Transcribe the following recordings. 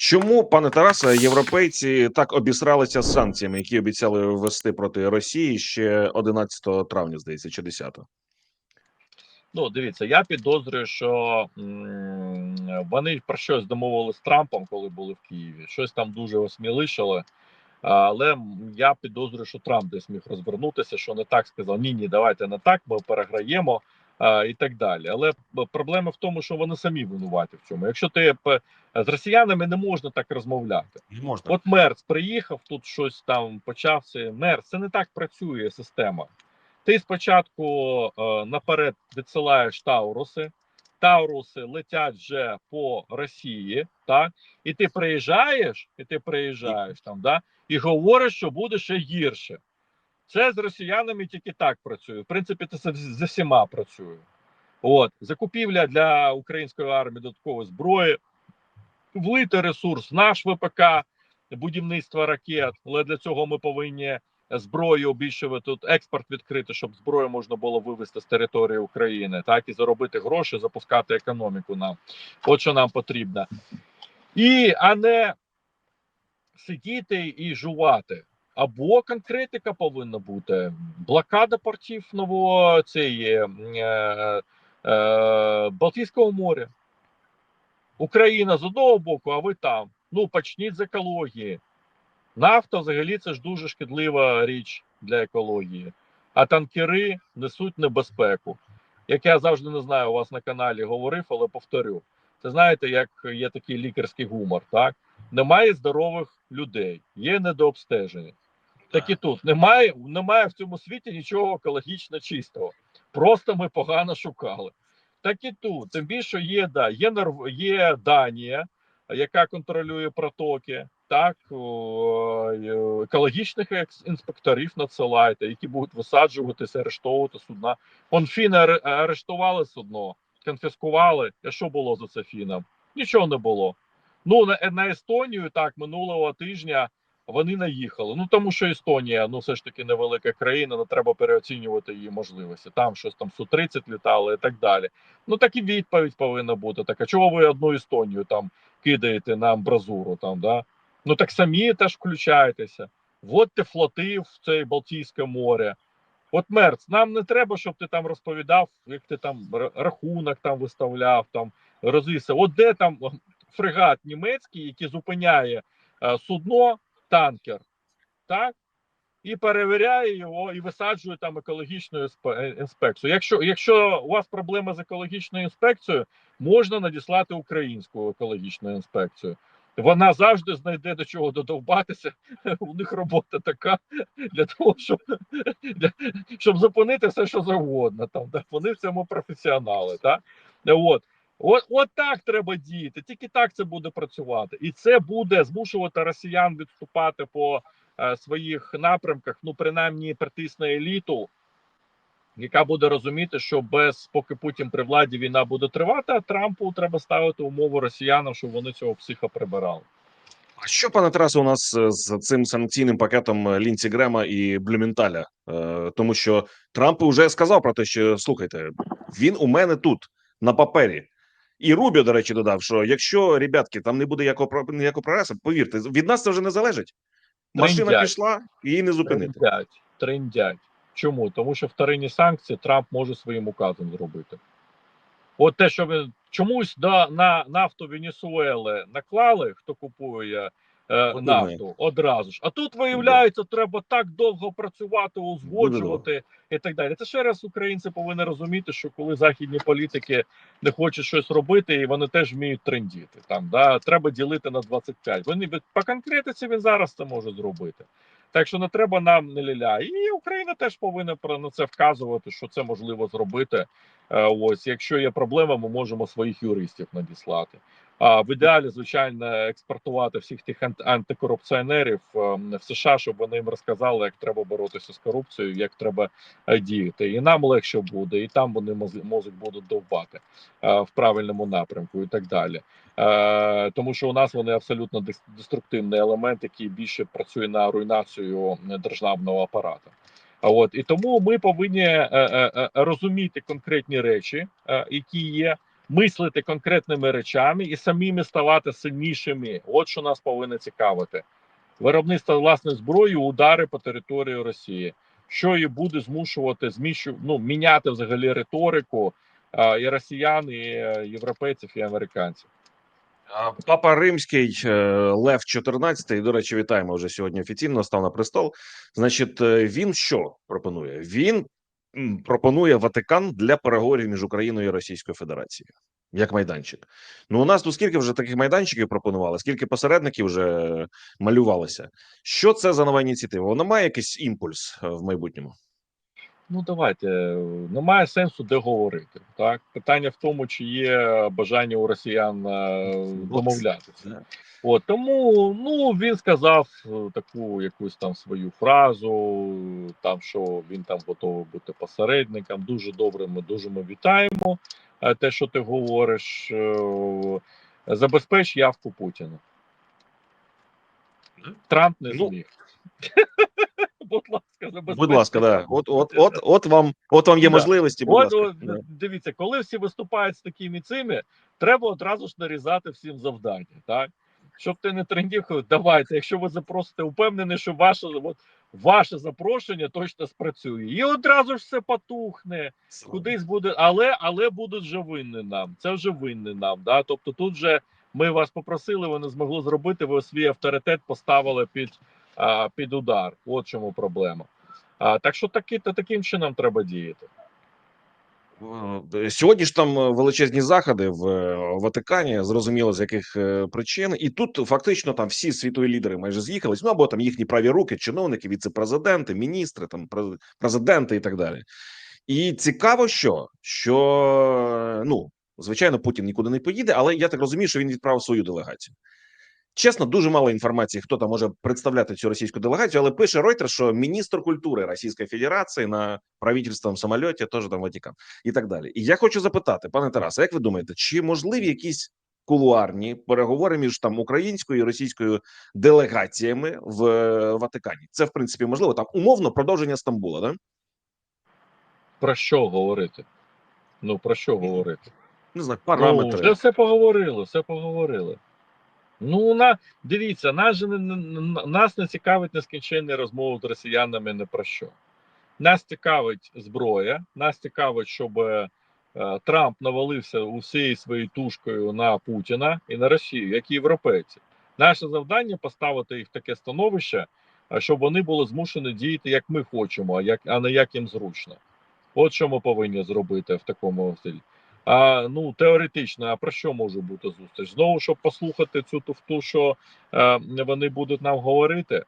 Чому, пане Тарасе, європейці так обісралися з санкціями, які обіцяли ввести проти Росії ще 11 травня, здається, чи 10? Ну, дивіться, я підозрюю, що вони про щось домовили з Трампом, коли були в Києві. Щось там дуже осмілишили. Але я підозрюю, що Трамп десь міг розвернутися, що не так сказав: ні, ні, давайте не так, ми переграємо і так далі. Але проблема в тому, що вони самі винуваті в цьому. Якщо ти з росіянами не можна так розмовляти. Не можна. От Мерц приїхав, тут щось там почав. Це Мерц, це не так працює система. Ти спочатку е, наперед відсилаєш Тауруси, Тауруси летять вже по Росії, так? І ти приїжджаєш, і ти приїжджаєш там, да? і говориш, що буде ще гірше. Це з росіянами тільки так працює. В принципі, це з всіма працює. От, закупівля для української армії додаткової зброї, влити ресурс, наш ВПК, будівництво ракет. Але для цього ми повинні зброю більше тут експорт відкрити, щоб зброю можна було вивезти з території України, так і заробити гроші, запускати економіку. Нам от що нам потрібно, і а не сидіти і жувати. Або конкретика повинна бути блокада портів нового цієї е, е, Балтійського моря. Україна з одного боку, а ви там. Ну почніть з екології. Нафта взагалі це ж дуже шкідлива річ для екології. А танкери несуть небезпеку. Як я завжди не знаю, у вас на каналі говорив, але повторю. Це знаєте, як є такий лікарський гумор, так? Немає здорових людей, є недообстеження. Так і тут немає, немає в цьому світі нічого екологічно чистого. Просто ми погано шукали. Так і тут, тим більше є да, є Норв... є Данія, яка контролює протоки, так екологічних інспекторів надсилайте, які будуть висаджуватися, арештовувати судна. Он фіни арештували судно, конфіскували. А що було за це фінам? Нічого не було. Ну на, на Естонію так минулого тижня вони наїхали. Ну тому що Естонія, ну все ж таки невелика країна, не треба переоцінювати її можливості. Там щось там су 30 літали і так далі. Ну так і відповідь повинна бути. Так, а чого ви одну Естонію там кидаєте на амбразуру? Там да ну так самі теж включайтеся. Вводьте флоти в це Балтійське море. От Мерц, нам не треба, щоб ти там розповідав, як ти там рахунок там виставляв, там розвівся. От де там фрегат німецький, який зупиняє е, судно, танкер, так? І перевіряє його і висаджує там екологічну е, інспекцію. Якщо, якщо у вас проблема з екологічною інспекцією, можна надіслати українську екологічну інспекцію. Вона завжди знайде до чого додовбатися. У них робота така для того, щоб, для, щоб зупинити все, що завгодно. Там, да? Вони в цьому професіонали. Так? От. От, от так треба діяти, тільки так це буде працювати, і це буде змушувати росіян відступати по е, своїх напрямках. Ну, принаймні, притисне еліту, яка буде розуміти, що без поки Путін при владі війна буде тривати, а Трампу треба ставити умову росіянам, щоб вони цього психа прибирали. А що, пане Тарасе, у нас е, з цим санкційним пакетом е, Лінці Грема і Блюменталя? Е, Тому що Трамп вже сказав про те, що слухайте, він у мене тут на папері. І Рубіо, до речі, додав, що якщо ребятки там не буде ніякого ніякого прогресу, повірте, від нас це вже не залежить. Машина Триндять. пішла, її не зупинити. Триндять, триндять. Чому? Тому що вторинні санкції Трамп може своїм указом зробити. От те, що ви чомусь да, на нафту Венесуели наклали, хто купує. Нафту одразу ж. А тут виявляється, треба так довго працювати, узгоджувати і так далі. Це ще раз українці повинні розуміти, що коли західні політики не хочуть щось робити, і вони теж вміють трендіти. Там да треба ділити на 25. Вони по конкретиці він зараз це може зробити. Так що не треба нам не ліля. І Україна теж повинна про на це вказувати, що це можливо зробити. Е, Ось, якщо є проблема, ми можемо своїх юристів надіслати. А в ідеалі, звичайно, експортувати всіх тих ант- антикорупціонерів е, в США, щоб вони їм розказали, як треба боротися з корупцією, як треба е, діяти. І нам легше буде, і там вони моз- можуть будуть довбати в правильному напрямку, і так далі. Е, тому що у нас вони абсолютно деструктивний елемент, який більше працює на руйнацію е, державного апарату. А от і тому ми повинні е, е, е, розуміти конкретні речі, е, які є. мислити конкретними речами і самими ставати сильнішими. От що нас повинно цікавити. Виробництво власної зброї, удари по території Росії, що і буде змушувати зміщу, ну, міняти взагалі риторику а, і росіян, і е, європейців, і американців. Папа Римський е, Лев 14, до речі, вітаємо вже сьогодні офіційно став на престол. Значить, е, він що пропонує? Він пропонує Ватикан для переговорів між Україною і Російською Федерацією. Як майданчик. Ну, у нас тут скільки вже таких майданчиків пропонували, скільки посередників вже малювалося. Що це за нова ініціатива? Вона має якийсь імпульс е, в майбутньому? Ну давайте немає сенсу де говорити. Так питання в тому, чи є бажання у росіян е, домовлятися. От тому ну він сказав е, таку якусь там свою фразу, там що він там готовий бути посередником. Дуже добре. Ми дуже ми вітаємо. е, Те, що ти говориш, забезпеч явку Путіна. Трамп не Ну, зміг. Будь ласка, забезпеч. Будь ласка, да. От, от, от, от вам, от вам є Да. можливості. Будь От, ласка. от, Да. дивіться, коли всі виступають з такими цими, треба одразу ж нарізати всім завдання, так? Щоб ти не трендів, давайте, якщо ви запросите, упевнений, що ваше, от, ваше запрошення точно спрацює. І одразу ж все потухне, кудись буде, але але будуть вже винні нам. Це вже винні нам. Да? Тобто тут вже ми вас попросили, ви не змогли зробити, ви свій авторитет поставили під, під удар. От чому проблема. Так що таки, та таким чином треба діяти. Е, Сьогодні ж там е, величезні заходи в е, Ватикані, зрозуміло з яких причин, і тут фактично там всі світові лідери майже з'їхались. Ну або там їхні праві руки, чиновники, віце-президенти, міністри, там президенти і так далі. І цікаво, що що ну звичайно Путін нікуди не поїде, але я так розумію, що він відправив свою делегацію. Чесно, дуже мало інформації, хто там може представляти цю російську делегацію, але пише Reuters, що міністр культури Російської Федерації на правительственному самольоті теж там Ватикан і так далі. І я хочу запитати, пане Тарасе, як ви думаєте, чи можливі якісь кулуарні переговори між там українською і російською делегаціями в е, Ватикані? Це в принципі можливо там умовно продовження Стамбула, да? Про що говорити? Ну про що говорити? Не знаю, Ну, параметри. вже все поговорили, все поговорили. Ну, на, дивіться, нас, же не, нас не цікавить нескінченні розмови з росіянами не про що. Нас цікавить зброя, нас цікавить, щоб е, Трамп навалився усією своєю тушкою на Путіна і на Росію, як і європейці. Наше завдання поставити їх в таке становище, а щоб вони були змушені діяти, як ми хочемо, а, як, а не як їм зручно. От що ми повинні зробити в такому стилі. А ну теоретично, а про що може бути зустріч? Знову щоб послухати цю туфту, що е, вони будуть нам говорити.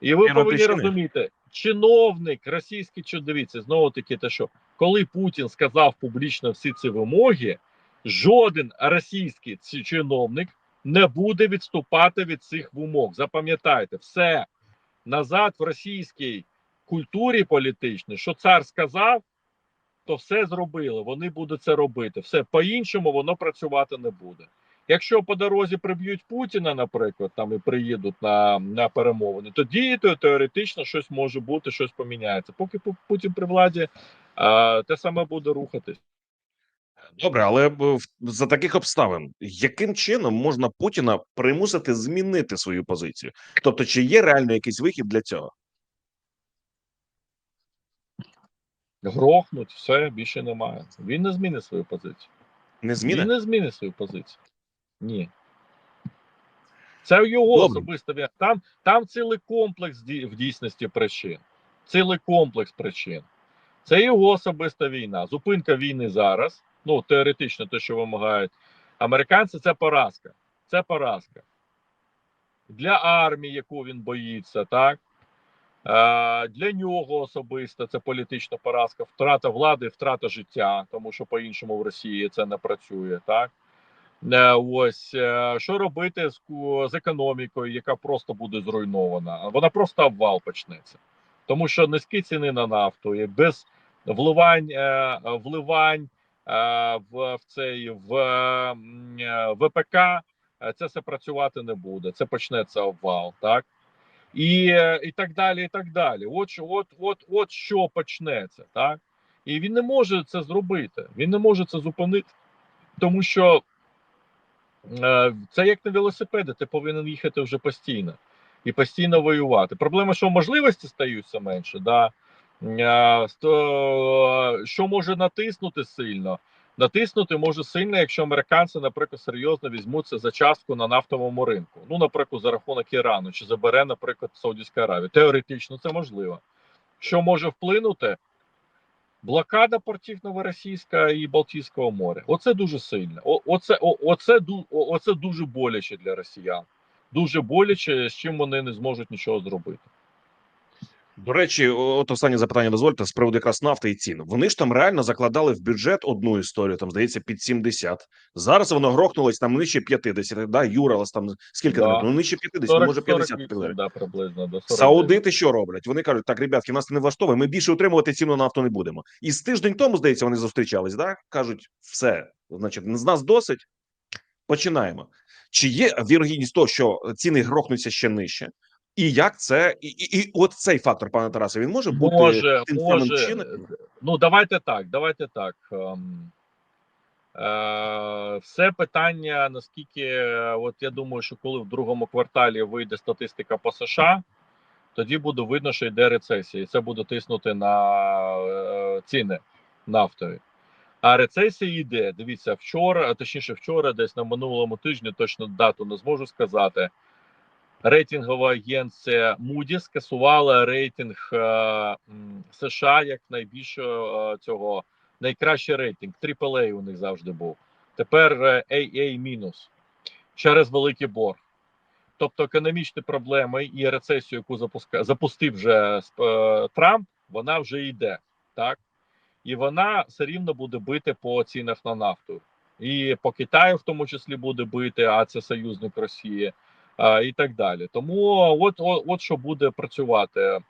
І ви Ні, повинні розуміти, чиновник російський, чи дивіться, знову таки, те, що коли Путін сказав публічно всі ці вимоги, жоден російський чиновник не буде відступати від цих вимог. Запам'ятайте, все назад в російській культурі політичній, що цар сказав, то все зробили. Вони будуть це робити. Все по-іншому воно працювати не буде. Якщо по дорозі приб'ють Путіна, наприклад, там і приїдуть на, на перемовини, тоді то теоретично щось може бути, щось поміняється. Поки Путін при владі, а, те саме буде рухатись. Добре, але за таких обставин, яким чином можна Путіна примусити змінити свою позицію? Тобто, чи є реально якийсь вихід для цього? Грохнуть, все більше немає. Він не змінить свою позицію. Не зміни? Він не змінить свою позицію. Ні. Це його Добре. особисто. Там, там цілий комплекс в дійсності причин. Цілий комплекс причин. Це його особиста війна. Зупинка війни зараз. Ну, теоретично, те, що вимагають американці, це поразка. Це поразка. Для армії, яку він боїться, так? Е, для нього особисто це політична поразка, втрата влади, втрата життя, тому що по-іншому в Росії це не працює, так? Е, ось е, що робити з, з економікою, яка просто буде зруйнована? Вона просто обвал почнеться, тому що низькі ціни на нафту і без вливань, вливань в, цей в ВПК це все працювати не буде. Це почнеться обвал, так? І, е, і так далі, і так далі. От, от, от, от що почнеться, так? І він не може це зробити. Він не може це зупинити. тому що е, це як на велосипеді, ти повинен їхати вже постійно і постійно воювати. Проблема, що можливості стають все менше. Да? Е, сто- що може натиснути сильно? Натиснути може сильно, якщо американці, наприклад, серйозно візьмуться за частку на нафтовому ринку. Ну, наприклад, за рахунок Ірану, чи забере, наприклад, Саудівська Аравія. Теоретично це можливо. Що може вплинути? Блокада портів Новоросійська і Балтійського моря. Оце дуже сильно. Оце, оце, оце дуже боляче для росіян. Дуже боляче, з чим вони не зможуть нічого зробити. До речі, от останнє запитання дозвольте з приводу якраз нафти і цін. Вони ж там реально закладали в бюджет одну історію, там здається, під 70. Зараз воно грохнулось там нижче 50. Да, Юралас там скільки Да. там? Ну нижче 50, ну, може 50 48, да, приблизно. До 49. Саудити що роблять? Вони кажуть, так, ребятки, нас це не влаштовує. Ми більше утримувати ціну на нафту не будемо. І з тиждень тому, здається, вони зустрічались. Да? кажуть, все, значить, з нас досить. Починаємо. Чи є вірогідність того, що ціни грохнуться ще нижче? І як це, і, і, і от цей фактор, пане Тарасе, він може бути може, тим самим може. чинником? Ну, давайте так, давайте так. Ем, е, все питання, наскільки, от я думаю, що коли в другому кварталі вийде статистика по США, тоді буде видно, що йде рецесія, і це буде тиснути на е, ціни нафтові. А рецесія йде. Дивіться, вчора, точніше, вчора, десь на минулому тижні, точно дату не зможу сказати. Рейтингова агенція Moody's скасувала рейтинг е, США як найбільшого е, цього найкращий рейтинг. AAA у них завжди був. Тепер е, AA- через великий борг. Тобто економічні проблеми і рецесію, яку запуска... запустив вже е, Трамп, вона вже йде, так? І вона все рівно буде бити по цінах на нафту. І по Китаю, в тому числі, буде бити, а це союзник Росії, і так далі. Тому от, от, от що буде працювати. е,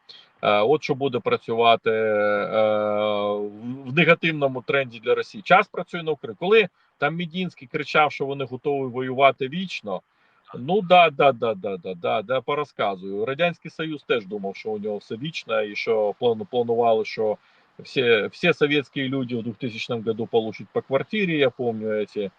От що буде працювати е, в негативному тренді для Росії. Час працює на Україні. Коли там Мідінський кричав, що вони готові воювати вічно. Ну да, да, да, да, да, да, да, порозказую. Радянський Союз теж думав, що у нього все вічно, і що плану планували, що все, все советские люди в 2000 году получат по квартирі. Я эти е,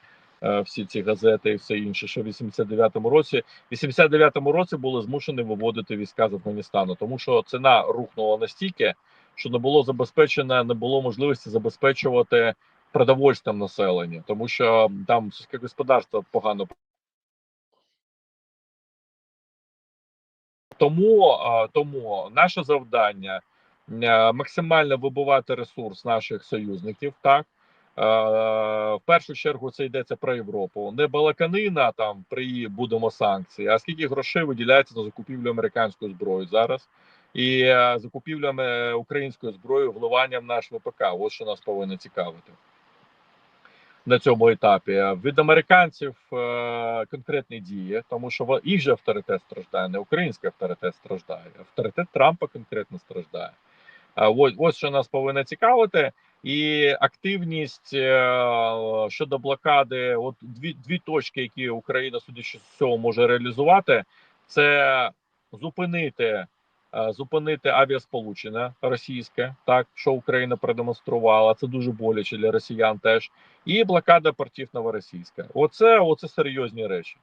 всі ці газети і все інше, що в 89-му році. В 89-му році були змушені виводити війська з Афганістану, тому що ціна рухнула настільки, що не було забезпечено, не було можливості забезпечувати продовольством населення, тому що там сільське господарство погано. Тому, тому наше завдання е, максимально вибивати ресурс наших союзників. Так Е, в першу чергу це йдеться про Європу. Не балаканина там при будемо санкції, а скільки грошей виділяється на закупівлю американської зброї зараз. І е, закупівля е, української зброї вливання в наш ВПК. Ось що нас повинно цікавити на цьому етапі. Від американців е, конкретні дії, тому що їх же авторитет страждає, не український авторитет страждає. Авторитет Трампа конкретно страждає. А ось, ось що нас повинно цікавити, і активність е, щодо блокади. От дві дві точки, які Україна, судячи з цього, може реалізувати, це зупинити. е, Зупинити авіасполучення російське, так що Україна продемонструвала, це дуже боляче для росіян теж, і блокада портів Новоросійська. Оце, оце серйозні речі.